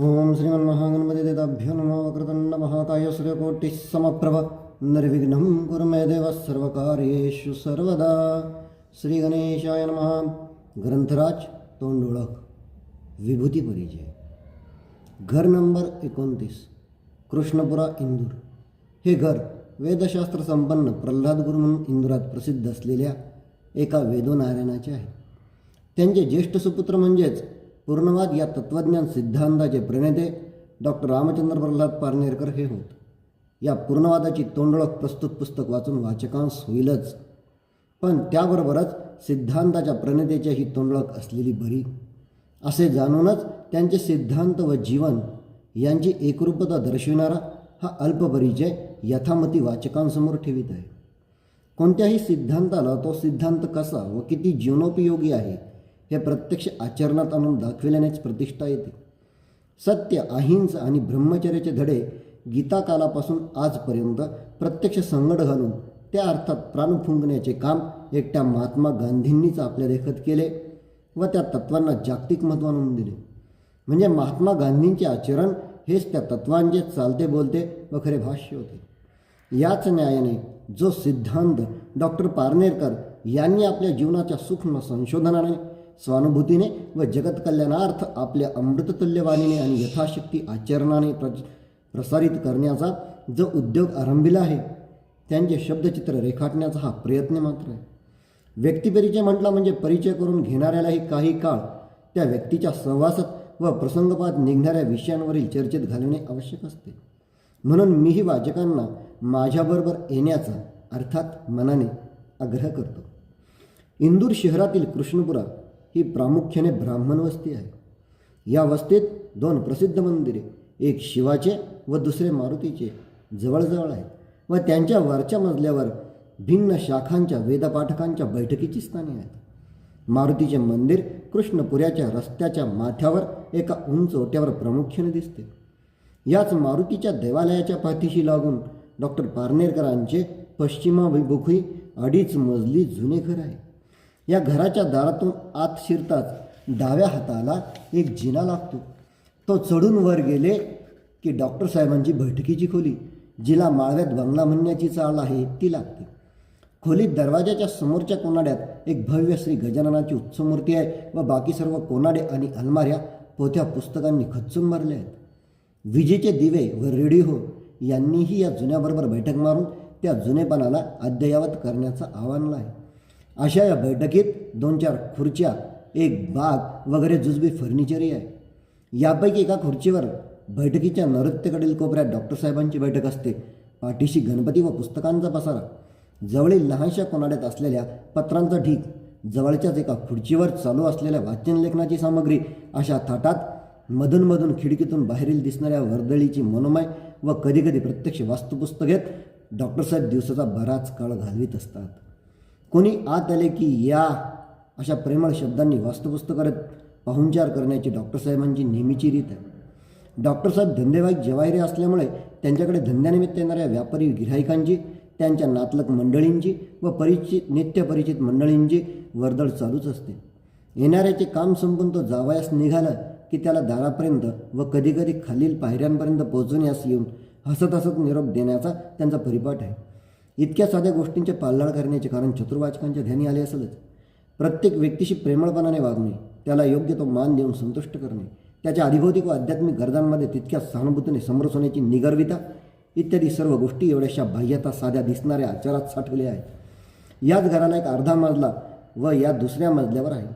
ओम श्रीमन्महागणपती देताभ्यो नमः वक्रतुण्ड महाकाय सूर्यकोटिः समप्रभ निर्विघ्नं कुरु मे देवः सर्वकार्येषु सर्वदा। श्रीगणेशाय नमः। ग्रंथराज तोंडोळख विभूती परिचय। घर नंबर एकोणतीस। कृष्णपुरा इंदूर। हे घर वेदशास्त्र संपन्न प्रल्हाद गुरु म्हणून इंदुरात प्रसिद्ध असलेल्या एका वेदोनारायणाचे आहे. त्यांचे ज्येष्ठ सुपुत्र म्हणजेच पूर्णवाद या तत्त्वज्ञान सिद्धांताचे प्रणेते डॉक्टर रामचंद्र प्रल्हाद पारनेरकर हे होत. या पूर्णवादाची तोंडळख प्रस्तुत पुस्तक वाचून वाचकांस होईलच. पण त्याबरोबरच सिद्धांताच्या प्रणेतेच्याही तोंडळख असलेली बरी. असे जाणूनच त्यांचे सिद्धांत व जीवन यांची एकरूपता दर्शविणारा हा अल्पपरिचय यथामती वाचकांसमोर ठेवित आहे. कोणत्याही सिद्धांताला तो सिद्धांत कसा व किती जीवनोपयोगी आहे हे प्रत्यक्ष आचरणात आणून दाखविल्यानेच प्रतिष्ठा येते. सत्य अहिंसा आणि ब्रह्मचर्याचे धडे गीताकालापासून आजपर्यंत प्रत्यक्ष संगड घालून त्या अर्थात प्राण फुंकण्याचे काम एकट्या महात्मा गांधींनीच आपल्या देखत केले व त्या तत्वांना जागतिक महत्त्व आणून दिले. म्हणजे महात्मा गांधींचे आचरण हेच त्या तत्वांचे चालते बोलते व खरे भाष्य होते. याच न्यायाने जो सिद्धांत डॉक्टर पारनेरकर यांनी आपल्या जीवनाच्या सूक्ष्म संशोधनाने स्वानुभूतीने व जगत कल्याणार्थ आपल्या अमृततुल्यवाणीने आणि यथाशक्ती आचरणाने प्र प्रसारित करण्याचा जो उद्योग आरंभिला आहे त्यांचे शब्दचित्र रेखाटण्याचा हा प्रयत्न मात्र आहे. व्यक्तिपरिचय म्हटला म्हणजे परिचय करून घेणाऱ्यालाही काही काळ त्या व्यक्तीच्या सहवासात व प्रसंगपात निघणाऱ्या विषयांवरील चर्चेत घालवणे आवश्यक असते. म्हणून मीही वाचकांना माझ्याबरोबर येण्याचा अर्थात मनाने आग्रह करतो. इंदूर शहरातील कृष्णपुरा ही प्रामुख्याने ब्राह्मण वस्ती आहे. या वस्तीत दोन प्रसिद्ध मंदिरे एक शिवाचे व दुसरे मारुतीचे जवळजवळ आहेत. व त्यांच्या वरच्या मजल्यावर भिन्न शाखांच्या वेदपाठकांच्या बैठकीची स्थाने आहेत. मारुतीचे मंदिर कृष्णपुऱ्याच्या रस्त्याच्या माथ्यावर एका उंच ओट्यावर प्रामुख्याने दिसते. याच मारुतीच्या देवालयाच्या पाठीशी लागून डॉक्टर पारनेरकरांचे पश्चिमाभिमुखी अडीच मजली जुने घर आहे. या घराच्या दारातून आत शिरताच डाव्या हाताला एक जिना लागतो. तो चढून वर गेले की डॉक्टर साहेबांची बैठकीची खोली जिला माळव्यात बंगला म्हणण्याची चाळ आहे ती लागते. खोलीत दरवाजाच्या समोरच्या कोनाड्यात एक भव्य श्री गजाननाची उत्सवमूर्ती आहे व बाकी सर्व कोनाडे आणि अलमाऱ्या पोथ्या पुस्तकांनी खच्चून मारले आहेत. विजेचे दिवे व रेडिओ यांनीही या जुन्याबरोबर बैठक मारून त्या जुनेपणाला अद्ययावत करण्याचं आव्हान आहे. अशा या बैठकीत दोन चार खुर्च्या एक बाग वगैरे जुजबी फर्निचरही आहे. यापैकी एका खुर्चीवर बैठकीच्या नैऋत्यकडील कोपऱ्यात डॉक्टर साहेबांची बैठक असते. पाठीशी गणपती व पुस्तकांचा पसारा. जवळील लहानशा कोनाड्यात असलेल्या पत्रांचा ढीक जवळच्याच एका खुर्चीवर चालू असलेल्या वाचन लेखनाची सामग्री अशा थाटात मधूनमधून खिडकीतून बाहेरील दिसणाऱ्या वर्दळीची मनोमय व कधीकधी प्रत्यक्ष वास्तुपुस्तकेत डॉक्टर साहेब दिवसाचा बराच काळ घालवीत असतात. कोणी आत आले की या अशा प्रेमळ शब्दांनी वास्तुपुस्तकात पाहुणचार करण्याची डॉक्टर साहेबांची नेहमीची रीत आहे. डॉक्टर साहेब धंदेवाईक जवाहिरे असल्यामुळे त्यांच्याकडे धंद्यानिमित्त येणाऱ्या व्यापारी गिऱ्हाईकांची त्यांच्या नातलक मंडळींची व परिचित नित्यपरिचित मंडळींची वर्दळ चालूच असते. येणाऱ्याचे काम संपून तो जावयास निघाला की त्याला दारापर्यंत व कधीकधी खालील पायऱ्यांपर्यंत पोहोचवण्यास येऊन हसत हसत निरोप देण्याचा त्यांचा परिपाठ आहे. इतक्या साध्या गोष्टींचे पालन करण्याचे कारण चतुर्वाचकांच्या ध्यानी आले असेलच. प्रत्येक व्यक्तीशी प्रेमळपणाने वागणे त्याला योग्य तो मान देऊन संतुष्ट करणे त्याच्या अधिभौतिक व आध्यात्मिक गरजांमध्ये तितक्या सहानुभूतीने समरस होण्याची निगर्विता इत्यादी सर्व गोष्टी एवढ्याशा बाह्यता साध्या दिसणाऱ्या आचारात साठवल्या आहेत. याच घराला एक अर्धा मजला व या दुसऱ्या मजल्यावर आहे.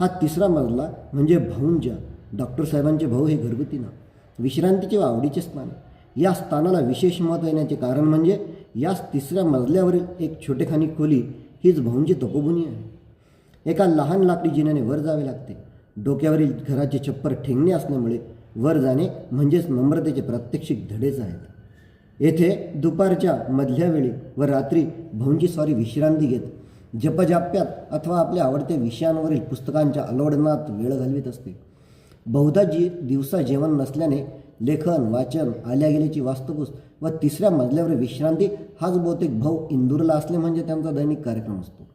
हा तिसरा मजला म्हणजे भाऊंच्या डॉक्टर साहेबांचे भाऊ हे घरगुती ना विश्रांतीचे व आवडीचे स्थान. या स्थानाला विशेष महत्त्व येण्याचे कारण म्हणजे याच तिसऱ्या मजल्यावरील एक छोटेखानी खोली हीच भाऊंची तपोभूमी आहे. एका लहान लाकडी जिन्याने वर जावे लागते. डोक्यावरील घराचे छप्पर ठेंगणे असल्यामुळे वर जाणे म्हणजेच नम्रतेचे प्रात्यक्षिक धडेच आहेत. येथे दुपारच्या मधल्या वेळी व रात्री भाऊंची स्वारी विश्रांती घेत जपजाप्यात अथवा आपल्या आवडत्या विषयांवरील पुस्तकांच्या अलोडनात वेळ घालवीत असते. बहुधा जी दिवसा जेवण नसल्याने लेखन वाचन आल्या गेल्याची वास्तुकूस व तिसऱ्या मजल्यावर विश्रांती हाच बहुतेक भाऊ इंदूरला असले म्हणजे त्यांचा दैनिक कार्यक्रम असतो.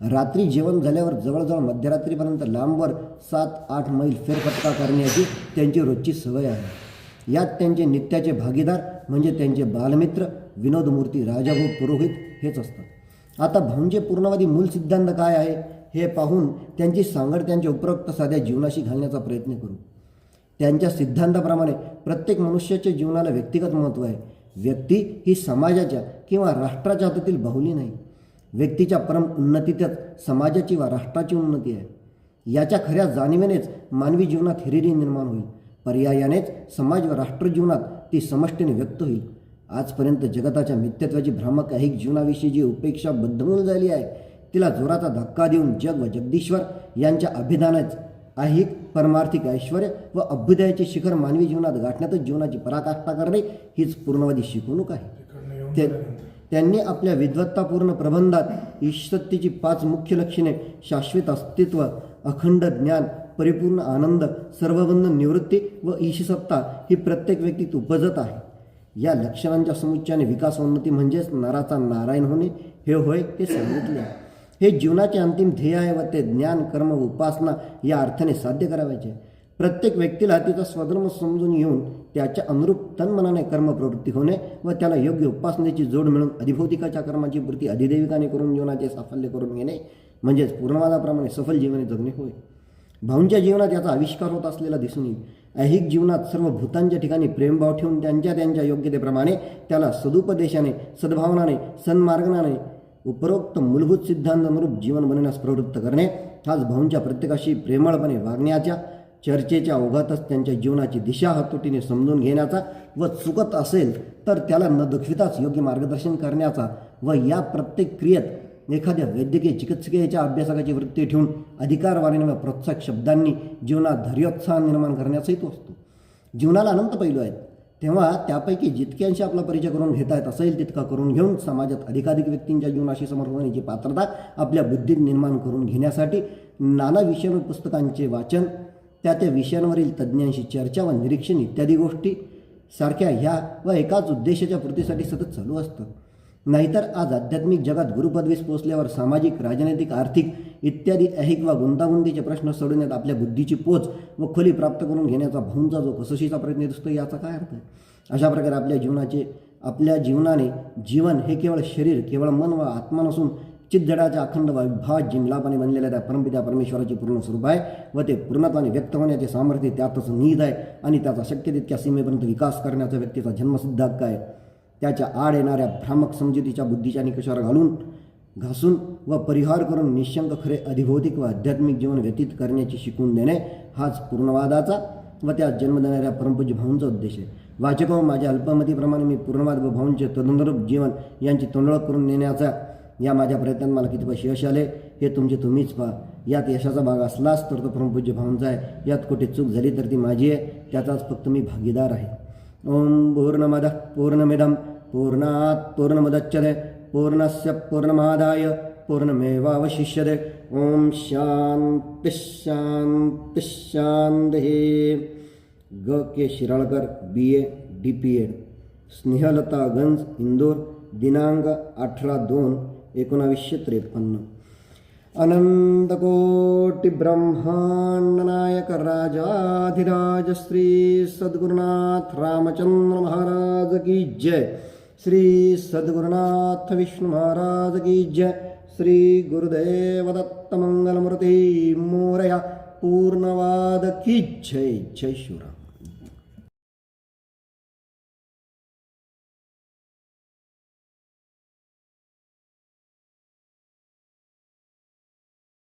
रात्री जेवण झाल्यावर जवळजवळ मध्यरात्रीपर्यंत लांबवर सात आठ मैल फेरफटका करण्याची त्यांची रोजची सवय आहे. यात त्यांचे नित्याचे भागीदार म्हणजे त्यांचे बालमित्र विनोदमूर्ती राजाभाऊ पुरोहित हेच असतात. आता भाऊंचे पूर्णवादी मूल सिद्धांत काय आहे हे पाहून त्यांची सांगड त्यांच्या उपरोक्त साध्या जीवनाशी घालण्याचा प्रयत्न करू. त्यांच्या सिद्धांताप्रमाणे प्रत्येक मनुष्याच्या जीवनाला व्यक्तिगत महत्त्व आहे. व्यक्ती ही समाजाच्या किंवा राष्ट्राच्या हातातील बाहुली नाही. व्यक्तीच्या परम उन्नतीतच समाजाची वा राष्ट्राची उन्नती आहे. याच्या खऱ्या जाणीवेनेच मानवी जीवनात हिरिरी निर्माण होईल. पर्यायानेच समाज व राष्ट्र जीवनात ती समष्टीने व्यक्त होईल. आजपर्यंत जगताच्या मिथ्यत्वाची भ्रामक ऐहिक जीवनाविषयी जी उपेक्षा बद्धमूल झाली आहे तिला जोराचा धक्का देऊन जग व जगदीश्वर यांच्या अभिधानाच ऐहिक परमार्थिक ऐश्वर व अभ्युदयाचे शिखर मानवी जीवनात गाठण्यातच जीवनाची पराकाष्ठा करणे हीच पूर्णवादी शिकवणूक आहे. ते त्यांनी आपल्या विद्वत्तापूर्ण प्रबंधात ईशसत्तेची पाच मुख्य लक्षणे शाश्वत अस्तित्व अखंड ज्ञान परिपूर्ण आनंद सर्वबंधन निवृत्ती व ईशसत्ता ही प्रत्येक व्यक्तीत उपजत आहे. या लक्षणांच्या समुच्चयाने विकास उन्नती म्हणजेच नराचा नारायण होणे हे होय हे सांगितले आहे. हे जीवनाचे अंतिम ध्येय आहे व ते ज्ञान कर्म व उपासना या अर्थाने साध्य करावायचे. प्रत्येक व्यक्तीला तिचा स्वधर्म समजून घेऊन त्याच्या अनुरूप तन्मनाने कर्मप्रवृत्ती होणे व त्याला योग्य उपासनेची जोड मिळून अधिभौतिकाच्या कर्माची पूर्ती अधिदैविकाने करून जीवनाचे साफल्य करून घेणे म्हणजेच पूर्णवादाप्रमाणे सफल जीवने जगणे होय. भाऊंच्या जीवनात याचा आविष्कार होत असलेला दिसून येईल. ऐहिक जीवनात सर्व भूतांच्या ठिकाणी प्रेमभाव ठेवून त्यांच्या त्यांच्या योग्यतेप्रमाणे त्याला सदुपदेशाने सद्भावनाने सन्मार्गनाने उपरोक्त मूलभूत सिद्धांतानुरूप जीवन बनवण्यास प्रवृत्त करणे हाच भाऊंच्या प्रत्येकाशी प्रेमळपणे वागण्याच्या चर्चेच्या ओघातच त्यांच्या जीवनाची दिशा हातोटीने समजून घेण्याचा व चुकत असेल तर त्याला न दुखविताच योग्य मार्गदर्शन करण्याचा व या प्रत्येक क्रियेत एखाद्या वैद्यकीय चिकित्सकीयच्या अभ्यासकाची वृत्ती ठेवून अधिकारवाणीने व प्रोत्साहक शब्दांनी जीवनात धैर्योत्साह निर्माण करण्याचाही तो असतो. जीवनाला अनंत पैलू आहेत. तेव्हा त्यापैकी जितक्यांशी आपला परिचय करून घेता येत असेल तितका करून घेऊन समाजात अधिकाधिक व्यक्तींच्या जीवनाशी समर्थ होण्याची पात्रता आपल्या बुद्धीत निर्माण करून घेण्यासाठी नाना विषयांवर पुस्तकांचे वाचन त्या त्या विषयांवरील तज्ज्ञांशी चर्चा व निरीक्षण इत्यादी गोष्टी सारख्या ह्या व एकाच उद्देशाच्या पूर्तीसाठी सतत चालू असतं. नाहीतर आज आध्यात्मिक जगात गुरुपदवीस पोचल्यावर सामाजिक राजनैतिक आर्थिक इत्यादी ऐहिक वा गुंतागुंतीचे प्रश्न सोडवण्यात आपल्या बुद्धीची पोच व खोली प्राप्त करून घेण्याचा भाऊंचा जो कसोशीचा प्रयत्न दिसतो याचा काय अर्थ आहे? अशा प्रकारे आपल्या जीवनाचे आपल्या जीवनाने जीवन हे केवळ शरीर केवळ मन व आत्मा नसून चितजडाच्या अखंड विभाग जिमलापाने बनलेल्या त्या परमपित्या परमेश्वराचे पूर्ण स्वरूप आहे व ते पूर्णत्वाने व्यक्त होण्याचे सामर्थ्य त्यातच निध आहे आणि त्याचा शक्य तितक्या सीमेपर्यंत विकास करण्याचा व्यक्तीचा जन्मसिद्ध हक्क आहे त्याच्या आड येणाऱ्या भ्रामक समजुतीच्या बुद्धीच्या निकषावर घालून घासून व परिहार करून निशंक खरे अधिभौतिक व आध्यात्मिक जीवन व्यतीत करण्याची शिकवून देणे हाच पूर्णवादाचा व त्या जन्म देणाऱ्या परमपूज्य भाऊंचा उद्देश आहे. वाचक हो, माझ्या अल्पमतीप्रमाणे मी पूर्णवाद व भाऊंचे तदनुरूप जीवन यांची तोंडळ करून नेण्याचा या माझ्या प्रयत्नात मला किती यश आले हे तुमचे तुम्हीच पहा. यात यशाचा भाग असलाच तर तो परमपूज्य भाऊंचा आहे. यात कुठे चूक झाली तर ती माझी आहे. त्याचाच फक्त मी भागीदार आहे. ओम पूर्णमदः पूर्णमिदं पूर्णात् पूर्णमुदच्यते पूर्णस्य पूर्णमादाय पूर्णमेवावशिष्यते। ॐ शांती शांती शांती ग K Shiralkar B A D P Ed Snehlata Ganj Indore दिनांक अठरा दोन एकोणावीसशे त्रेपन्न। अनन्तकोटिब्रह्माण्डनायक राजाधिराज श्री सद्गुरुनाथ रामचंद्र महाराज की जय। श्री सद्गुरुनाथ विष्णु महाराज की जय। श्री गुरुदेव दत्त मोरया पूर्णवाद की जय। जय शिवराम